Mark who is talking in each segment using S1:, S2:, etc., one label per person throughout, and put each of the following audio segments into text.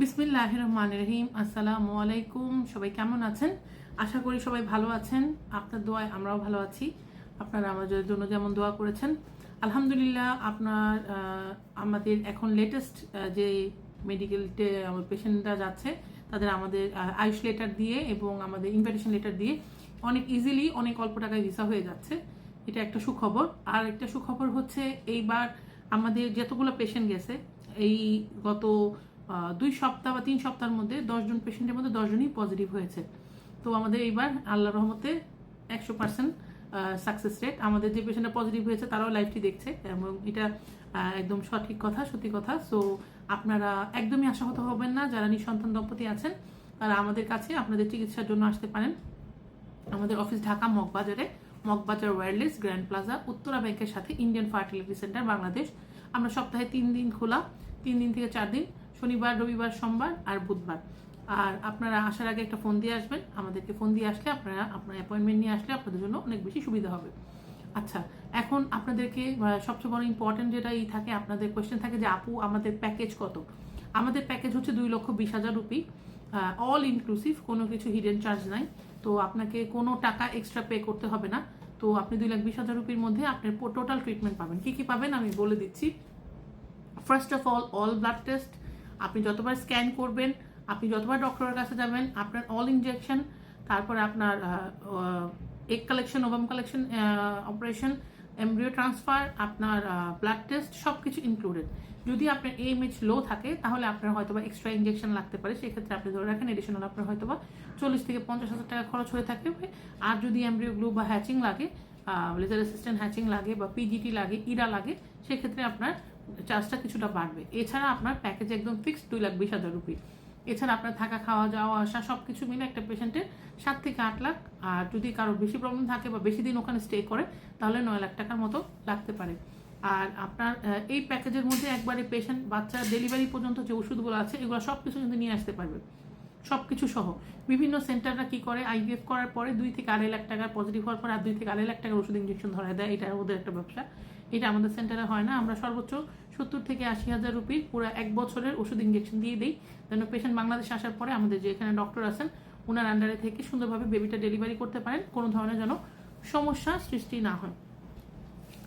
S1: বিসমিল্লাহ রহমান রহিম আসসালামু আলাইকুম। সবাই কেমন আছেন? আশা করি সবাই ভালো আছেন। আপনার দোয়ায় আমরাও ভালো আছি। আপনারা আমাদের জন্য যেমন দোয়া করেছেন। আলহামদুলিল্লাহ, আপনার আমাদের এখন লেটেস্ট যে মেডিকেল পেশেন্টরা যাচ্ছে, তাদের আমাদের আয়ুষ লেটার দিয়ে এবং আমাদের ইনভাইটেশন লেটার দিয়ে অনেক ইজিলি অনেক অল্প টাকায় ভিসা হয়ে যাচ্ছে। এটা একটা সুখবর। আর একটা সুখবর হচ্ছে, এইবার আমাদের যতগুলো পেশেন্ট গেছে, এই গত দুই সপ্তাহ বা তিন সপ্তাহের মধ্যে দশজন পেশেন্টের মধ্যে দশজনই পজিটিভ হয়েছে। তো আমাদের এইবার আল্লাহ রহমতে একশো পার্সেন্ট সাকসেস রেট আমাদের যে পেশেন্টরা পজিটিভ হয়েছে, তারাও লাইভটি দেখছে এবং এটা একদম সঠিক কথা, সত্যি কথা। সো আপনারা একদমই আশাহত হবেন না, যারা নিঃসন্তান দম্পতি আছেন, তারা আমাদের কাছে আপনাদের চিকিৎসার জন্য আসতে পারেন। আমাদের office Dhaka মগবাজারে, Moghbazar wireless grand plaza Uttara ব্যাংকের সাথে ইন্ডিয়ান ফার্টিলিটি সেন্টার বাংলাদেশ। আমরা সপ্তাহে তিন দিন খোলা, তিন দিন থেকে চার দিন শনিবার, রবিবার, সোমবার আর বুধবার। আর আপনারা আসার আগে একটা ফোন দিয়ে আসবেন। আমাদেরকে ফোন দিয়ে আসলে আপনারা আপনার অ্যাপয়েন্টমেন্ট নিয়ে আসলে আপনাদের জন্য অনেক বেশি সুবিধা হবে। আচ্ছা এখন আপনাদেরকে সবচেয়ে বড় ইম্পর্টেন্ট যেটা ই থাকে, আপনাদের কোয়েশ্চেন থাকে যে, আপু, আমাদের প্যাকেজ কত? আমাদের প্যাকেজ হচ্ছে দুই লক্ষ বিশ হাজার রুপি। অল ইনক্লুসিভ কোনো কিছু হিডেন চার্জ নাই। তো আপনাকে কোনো টাকা এক্সট্রা পে করতে হবে না। তো আপনি দুই লাখ বিশ হাজার রুপির মধ্যে আপনার টোটাল ট্রিটমেন্ট পাবেন। কি কি পাবেন আমি বলে দিচ্ছি। First of all all blood test আপনি যতবার স্ক্যান করবেন, আপনি যতবার ডক্টরের কাছে যাবেন, আপনার অল ইনজেকশন তারপরে আপনার egg collection ovum collection operation embryo transfer আপনার ব্লাড টেস্ট সব কিছু ইনক্লুডেড যদি আপনার এএমএইচ লো থাকে, তাহলে আপনার হয়তোবা এক্সট্রা ইনজেকশন লাগতে পারে। সেক্ষেত্রে আপনি ধরে রাখেন এডিশনাল আপনার হয়তোবা চল্লিশ থেকে পঞ্চাশ হাজার টাকা খরচ হয়ে থাকে। আর যদি এমব্রিও গ্লু বা হ্যাচিং লাগে লেজার অ্যাসিস্ট্যান্ট হ্যাচিং লাগে বা পিজিটি লাগে ইরা লাগে, সেক্ষেত্রে আপনার চার্জটা কিছুটা বাড়বে। এছাড়া আপনার প্যাকেজ একদম ফিক্সড দুই লাখ বিশ হাজার রুপি এছাড়া আপনার থাকা, খাওয়া, যাওয়া, আসা সব কিছু মিলে একটা পেশেন্টের সাত থেকে আট লাখ। আর যদি কারও বেশি প্রবলেম থাকে বা বেশি দিন ওখানে স্টে করে, তাহলে নয় লাখ টাকার মতো লাগতে পারে। আর আপনার এই প্যাকেজের মধ্যে একবারে পেশেন্ট বাচ্চা ডেলিভারি পর্যন্ত যে ওষুধগুলো আছে, এগুলো সব কিছু কিন্তু নিয়ে আসতে পারবে। সব কিছু সহ। বিভিন্ন সেন্টাররা কি করে? আইভিএফ করার পরে দুই থেকে আড়াই লাখ টাকার পজিটিভ হওয়ার পরে আর দুই থেকে আড়াই লাখ টাকার ওষুধ ইঞ্জেকশন ধরা দেয়। এটা ওদের একটা ব্যবসা। এটা আমাদের সেন্টারে হয় না। আমরা সর্বোচ্চ সত্তর থেকে আশি হাজার রুপির পুরো এক বছরের ওষুধ ইঞ্জেকশন দিয়ে দিই। যেন পেশেন্ট বাংলাদেশে আসার পরে আমাদের যে এখানে ডক্টর আছেন ওনার আন্ডারে থেকে সুন্দরভাবে বেবিটা ডেলিভারি করতে পারেন। কোনো ধরনের যেন সমস্যা সৃষ্টি না হয়।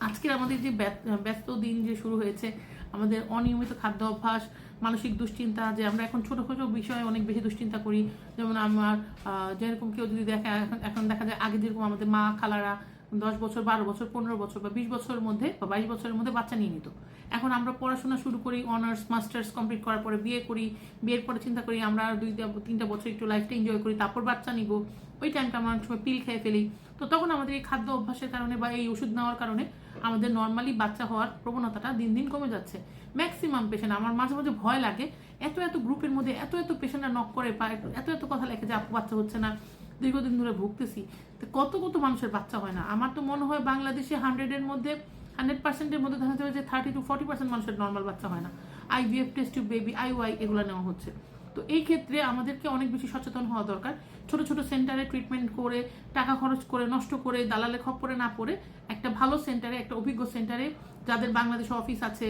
S1: আজকের আমাদের যে ব্যস্ত দিন যে শুরু হয়েছে, আমাদের অনিয়মিত খাদ্য অভ্যাস, মানসিক দুশ্চিন্তা, যে আমরা এখন ছোটো ছোট বিষয়ে অনেক বেশি দুশ্চিন্তা করি। যেমন আমার যেরকম কেউ যদি দেখে এখন দেখা যায় আগে যেরকম আমাদের মা, খালারা দশ বছর, বারো বছর, পনেরো বছর বা বিশ বছরের মধ্যে বা বাইশ বছরের মধ্যে বাচ্চা নিয়ে নিত। এখন আমরা পড়াশোনা শুরু করি অনার্স মাস্টার্স কমপ্লিট করার পরে বিয়ে করি, বিয়ের পরে চিন্তা করি আমরা দুই তিনটা বছর একটু লাইফটা এনজয় করি, তারপর বাচ্চা নিব। ওই টাইমটা আমরা অনেক সময় পিল খেয়ে ফেলি। তো তখন আমাদের এই খাদ্য অভ্যাসের কারণে বা এই ওষুধ নেওয়ার কারণে আমাদের নর্মালি বাচ্চা হওয়ার প্রবণতাটা দিন দিন কমে যাচ্ছে। ম্যাক্সিমাম পেশেন্ট আমার মাঝে মাঝে ভয় লাগে, এত এত গ্রুপের মধ্যে এত এত পেশেন্টরা নক করে এত এত কথা লেখে যে, আপু, বাচ্চা হচ্ছে না। দীর্ঘদিন ধরে ভুগতেছি। তো কত কত মানুষের বাচ্চা হয় না? আমার তো মনে হয় বাংলাদেশে হান্ড্রেডের মধ্যে হান্ড্রেড পার্সেন্টের মধ্যে দেখা যাবে যে থার্টি টু ফর্টি পার্সেন্ট মানুষের নর্মাল বাচ্চা হয় না। IVF test tube baby IUI এগুলো নেওয়া হচ্ছে। তো এই ক্ষেত্রে আমাদেরকে অনেক বেশি সচেতন হওয়া দরকার। ছোট ছোট সেন্টারে ট্রিটমেন্ট করে, টাকা খরচ করে, নষ্ট করে, দালালে খপ্পরে না পড়ে একটা ভালো সেন্টারে একটা অভিজ্ঞ সেন্টারে যাদের বাংলাদেশে অফিস আছে,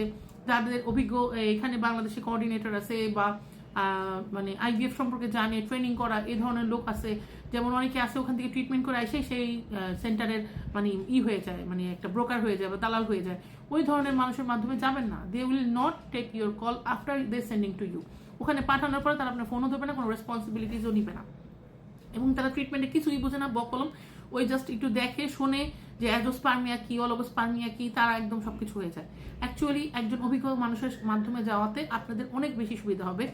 S1: যাদের অভিজ্ঞ এখানে বাংলাদেশে কোঅর্ডিনেটর আছে বা মানে আইভিএফ সম্পর্কে জানে ট্রেনিং করা, এ ধরনের লোক আছে। যেমন অনেকে আছে ওখান থেকে ট্রিটমেন্ট করে এসে সেই সেন্টারের মানে ই হয়ে যায় মানে একটা ব্রোকার হয়ে যায় বা দালাল হয়ে যায়। ওই ধরনের মানুষের মাধ্যমে যাবেন না। They will not take your call after they sending to you ওখানে পাঠানোর পরে তারা আপনার ফোনও ধরবে না, কোনো রেসপন্সিবিলিটিসও নিবে না। এবং তারা ট্রিটমেন্টে কিছুই বোঝে না, বকলম। ওই জাস্ট একটু দেখে, শোনে যে অ্যাজোস্পার্মিয়া কি অলগোস্পার্মিয়া কি, তারা একদম সবকিছু হয়ে যায়। অ্যাকচুয়ালি একজন অভিজ্ঞ মানুষের মাধ্যমে যাওয়াতে আপনাদের অনেক বেশি সুবিধা হবে।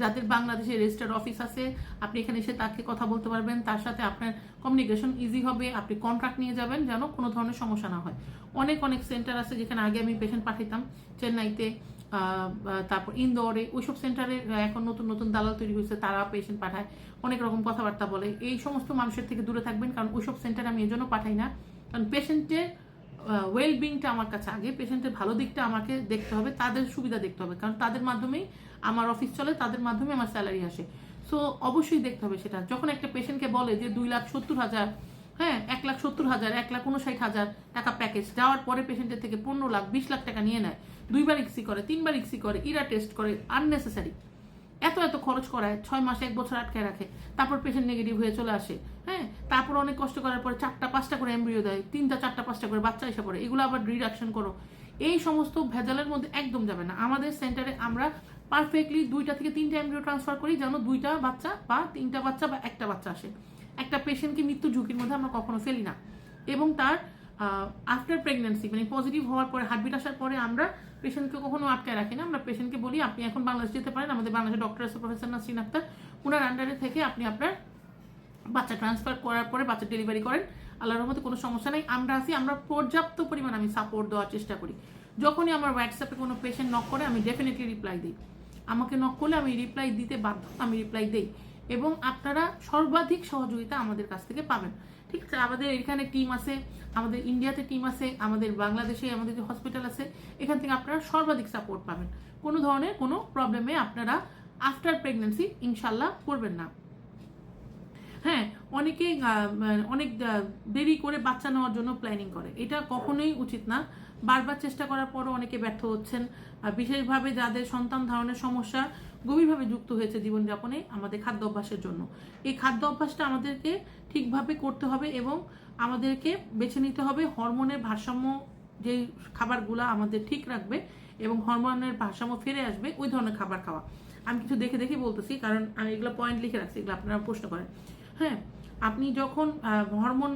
S1: যাদের বাংলাদেশে রেজিস্টার্ড অফিস আছে, আপনি এখানে এসে তাকে কথা বলতে পারবেন। তার সাথে আপনার কমিউনিকেশন ইজি হবে, আপনি কন্ট্রাক্ট নিয়ে যাবেন যেন কোনো ধরনের সমস্যা না হয়। অনেক অনেক সেন্টার আছে যেখানে আগে আমি পেশেন্ট পাঠাতাম চেন্নাইতে তারপর ইন্দোরে, ওইসব সেন্টারে এখন নতুন নতুন দালাল তৈরি হয়েছে, তারা পেশেন্ট পাঠায়, অনেক রকম কথাবার্তা বলে। এই সমস্ত মানুষের থেকে দূরে থাকবেন, কারণ ওইসব সেন্টারে আমি এজন্য পাঠাই না। কারণ পেশেন্টের ওয়েল বিংটা আমার কাছে আগে পেশেন্টের ভালো দিকটা আমাকে দেখতে হবে, তাদের সুবিধা দেখতে হবে। কারণ তাদের মাধ্যমেই আমার অফিস চলে, তাদের মাধ্যমে আমার স্যালারি আসে। সো অবশ্যই দেখতে হবে সেটা। যখন একটা পেশেন্টকে বলে যে দুই লাখ সত্তর হাজার হ্যাঁ এক লাখ সত্তর হাজার, এক লাখ উনষাট হাজার টাকা প্যাকেজ যাওয়ার পরে পেশেন্টের থেকে পনেরো লাখ, বিশ লাখ টাকা নিয়ে নেয়। দুইবার ইক্সি করে, তিনবার ইক্সি করে ইরা টেস্ট করে আননেসেসারি এত এত খরচ করায়, ছয় মাসে এক বছর আটকে রাখে, তারপর পেশেন্ট নেগেটিভ হয়ে চলে আসে হ্যাঁ? তারপর অনেক কষ্ট করার পরে চারটা, পাঁচটা করে এমব্রিও দেয়, তিনটা, চারটা, পাঁচটা করে বাচ্চা এসে পড়ে, এগুলো আবার রিডাকশন করো। এই সমস্ত ভেজালের মধ্যে একদম যাবে না। আমাদের সেন্টারে আমরা পারফেক্টলি দুইটা থেকে তিনটা এমব্রিও ট্রান্সফার করি, যেন দুইটা বাচ্চা বা তিনটা বাচ্চা বা একটা বাচ্চা আসে। একটা পেশেন্টকে মৃত্যু ঝুঁকির মধ্যে আমরা কখনো ফেলি না। এবং তার আফটার প্রেগনেন্সি মানে পজিটিভ হওয়ার পরে হার্টবিট আসার পরে আমরা পেশেন্টকে কখনো আটকায় রাখি না। আমরা পেশেন্টকে বলি, আপনি এখন বাংলাদেশ যেতে পারেন। আমাদের বাংলাদেশের ডক্টর আছে প্রফেসর নাসরিন আক্তার ওনার আন্ডারে থেকে আপনি আপনার বাচ্চা ট্রান্সফার করার পরে বাচ্চা ডেলিভারি করেন। আল্লাহর মধ্যে কোনো সমস্যা নেই। আমরা আছি, আমরা পর্যাপ্ত পরিমাণ আমি সাপোর্ট দেওয়ার চেষ্টা করি। যখনই আমার হোয়াটসঅ্যাপে কোনো পেশেন্ট নক করে, আমি ডেফিনেটলি রিপ্লাই দিই। আমাকে নক করলে আমি রিপ্লাই দিতে বাধ্য, আমি রিপ্লাই দিই। এবং আপনারা সর্বাধিক সহযোগিতা আমাদের কাছ থেকে পাবেন। ঠিক আছে, আমাদের এখানে টিম আছে, আমাদের ইন্ডিয়াতে টিম আছে, আমাদের বাংলাদেশে আমাদের যে হসপিটাল আছে, এখান থেকে আপনারা সর্বাধিক সাপোর্ট পাবেন। কোনো ধরনের কোনো প্রবলেমে আপনারা আফটার প্রেগনেন্সি ইনশাল্লাহ করবেন না। হ্যাঁ অনেকে অনেক দেরি করে বাচ্চা নেওয়ার জন্য প্ল্যানিং করে। এটা কখনোই উচিত না। বারবার চেষ্টা করার পরও অনেকে ব্যর্থ হচ্ছেন। বিশেষভাবে যাদের সন্তান ধারণের সমস্যা গভীরভাবে যুক্ত হয়েছে জীবনযাপনে আমাদের খাদ্য অভ্যাসের জন্য। এই খাদ্য অভ্যাসটা আমাদেরকে ঠিকভাবে করতে হবে এবং আমাদেরকে বেছে নিতে হবে হরমোনের ভারসাম্য, যে খাবারগুলো আমাদের ঠিক রাখবে এবং হরমোনের ভারসাম্য ফিরে আসবে ওই ধরনের খাবার খাওয়া। আমি কিছু দেখে দেখে বলতেছি, কারণ আমি এগুলো পয়েন্ট লিখে রাখছি, এগুলো আপনারা প্রশ্ন করেন। হ্যাঁ আপনি যখন হরমোন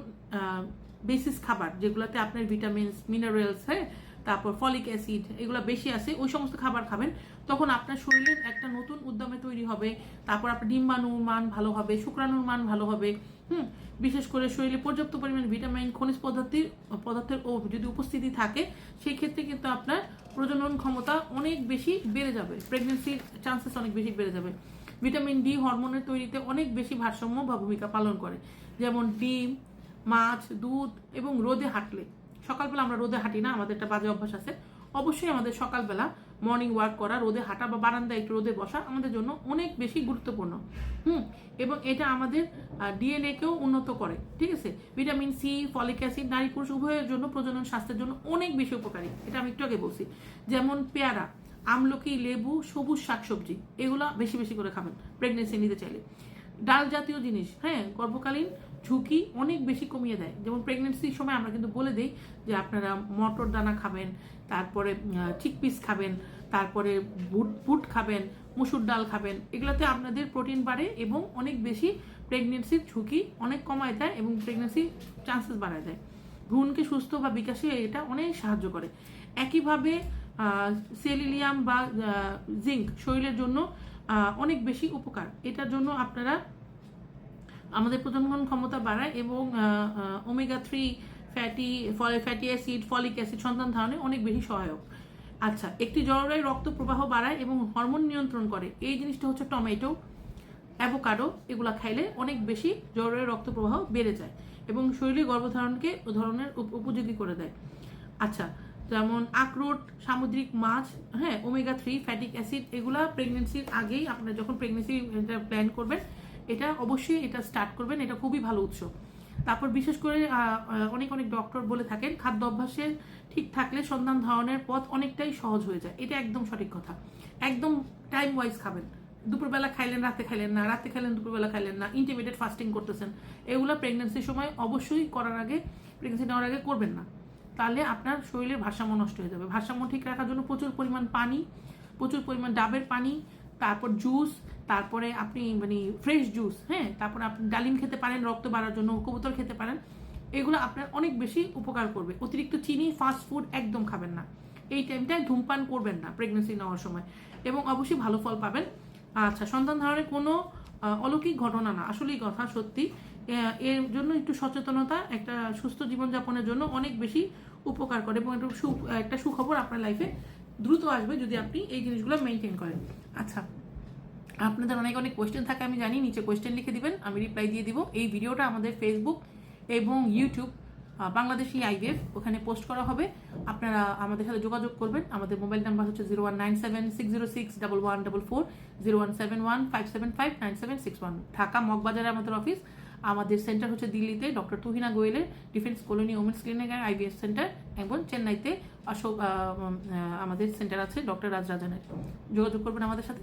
S1: বেসিস খাবার, যেগুলোতে আপনার ভিটামিনস মিনারেলস হ্যাঁ তারপর ফলিক অ্যাসিড এগুলো বেশি আছে, ওই সমস্ত খাবার খাবেন। তখন আপনার শরীরের একটা নতুন উদ্যমে তৈরি হবে। তারপর আপনার ডিম্বাণুর মান ভালো হবে, শুক্রাণুর মান ভালো হবে, হুম? বিশেষ করে শরীরে পর্যাপ্ত পরিমাণ ভিটামিন, খনিজ পদার্থের পদার্থের যদি উপস্থিতি থাকে সেই ক্ষেত্রে কিন্তু আপনার প্রজনন ক্ষমতা অনেক বেশি বেড়ে যাবে। প্রেগনেন্সির চান্সেস অনেক বেশি বেড়ে যাবে। ভিটামিন ডি হরমোনের তৈরিতে অনেক বেশি ভারসাম্য বা ভূমিকা পালন করে। যেমন ডিম, মাছ, দুধ এবং রোদে হাঁটলে। সকালবেলা আমরা রোদে হাঁটি না, আমাদের একটা বাজে অভ্যাস আছে। অবশ্যই আমাদের সকালবেলা মর্নিং ওয়াক করা, রোদে হাঁটা বা বারান্দায় একটু রোদে বসা আমাদের জন্য অনেক বেশি গুরুত্বপূর্ণ। হুম, এবং এটা আমাদের ডিএনএ কেও উন্নত করে, ঠিক আছে? ভিটামিন সি ফলিক অ্যাসিড, নারী পুরুষ উভয়ের জন্য প্রজনন স্বাস্থ্যের জন্য অনেক বেশি উপকারী। এটা আমি একটু আগে বলছি। যেমন পেয়ারা, আমলকি, লেবু, সবুজ শাকসবজি, এগুলো বেশি বেশি করে খাবেন প্রেগনেন্সি নিতে চাইলে। ডাল জাতীয় জিনিস হ্যাঁ গর্ভকালীন ঝুঁকি অনেক বেশি কমিয়ে দেয়। যেমন প্রেগনেন্সির সময় আমরা কিন্তু বলে দিই যে আপনারা মটর দানা খাবেন, তারপরে চিকপিস খাবেন, তারপরে বুট বুট খাবেন, মুসুর ডাল খাবেন। এগুলোতে আপনাদের প্রোটিন বাড়ে এবং অনেক বেশি প্রেগনেন্সির ঝুঁকি অনেক কমায় দেয় এবং প্রেগনেন্সির চান্সেস বাড়ায় দেয়। ভ্রূণকে সুস্থ বা বিকাশে এটা অনেক সাহায্য করে। একইভাবে সেলিলিয়াম বা জিঙ্ক শরীরের জন্য অনেক বেশি উপকার। এটার জন্য আপনারা আমাদের প্রজনন ক্ষমতা বাড়ায় এবং ওমেগা থ্রি ফ্যাটি ফলে ফ্যাটি অ্যাসিড ফলিক অ্যাসিড সন্তান ধারণে অনেক বেশি সহায়ক। আচ্ছা একটি জলবায়ু রক্ত প্রবাহ বাড়ায় এবং হরমোন নিয়ন্ত্রণ করে। এই জিনিসটা হচ্ছে টমেটো, অ্যাভোকাডো, এগুলো খাইলে অনেক বেশি জলবায়ু রক্ত প্রবাহ বেড়ে যায় এবং শরীরে গর্ভধারণকে ধরনের উপ- উপযোগী করে দেয়। আচ্ছা যেমন আখরোট, সামুদ্রিক মাছ হ্যাঁ ওমেগা থ্রি ফ্যাটিক অ্যাসিড এগুলা প্রেগনেন্সির আগেই আপনারা যখন প্রেগনেন্সি প্ল্যান করবেন এটা অবশ্যই এটা স্টার্ট করবেন, এটা খুবই ভালো উৎস। তারপর বিশেষ করে অনেক অনেক ডক্টর বলে থাকেন, খাদ্য অভ্যাসের ঠিক থাকলে সন্তান ধারণের পথ অনেকটাই সহজ হয়ে যায়। এটা একদম সঠিক কথা। একদম টাইম ওয়াইজ খাবেন। দুপুরবেলা খাইলেন, রাতে খাইলেন না, রাতে খাইলেন, দুপুরবেলা খাইলেন না ইন্টিমিডিয়েট ফাস্টিং করতেছেন। এগুলো প্রেগনেন্সির সময় অবশ্যই করার আগে প্রেগনেন্সি নেওয়ার আগে করবেন না। তাহলে আপনার শরীরের ভারসাম্য নষ্ট হয়ে যাবে। ভারসাম্য ঠিক রাখার জন্য প্রচুর পরিমাণ পানি, প্রচুর পরিমাণ ডাবের পানি তারপর জুস তারপরে আপনি মানে ফ্রেশ জুস হ্যাঁ? তারপর আপনি ডালিম খেতে পারেন, রক্ত বাড়ার জন্য, কবুতর খেতে পারেন। এগুলো আপনার অনেক বেশি উপকার করবে। অতিরিক্ত চিনি ফাস্ট ফুড একদম খাবেন না। এই টাইমটায় ধূমপান করবেন না প্রেগনেন্সি নেওয়ার সময়। এবং অবশ্যই ভালো ফল পাবেন। আচ্ছা সন্তান ধারণের কোনো অলৌকিক ঘটনা না। আসলেই কথা, সত্যি। এর জন্য একটু সচেতনতা, একটা সুস্থ জীবনযাপনের জন্য অনেক বেশি উপকার করে। এবং একটু সু, একটা সুখবর আপনার লাইফে দ্রুত আসবে যদি আপনি এই জিনিসগুলো মেনটেন করেন। আচ্ছা আপনাদের অনেক অনেক কোয়েশ্চেন থাকে, আমি জানি, নিচে কোয়েশ্চেন লিখে দিবেন, আমি রিপ্লাই দিয়ে দিব। এই ভিডিওটা আমাদের ফেসবুক এবং ইউটিউব বাংলাদেশি আইভিএফ ওখানে পোস্ট করা হবে। আপনারা আমাদের সাথে যোগাযোগ করবেন। আমাদের মোবাইল নাম্বার হচ্ছে zero one nine seven six zero six double one double four zero one seven one five seven five nine seven six one Dhaka মগবাজারে আমাদের অফিস আমাদের সেন্টার হচ্ছে দিল্লিতে doctor Tuhina গোয়েলের defence colony women's clinic and IVF centre এবং চেন্নাইতে অশোক আমাদের centre আছে doctor রাজরাজানের। যোগাযোগ করবেন আমাদের সাথে?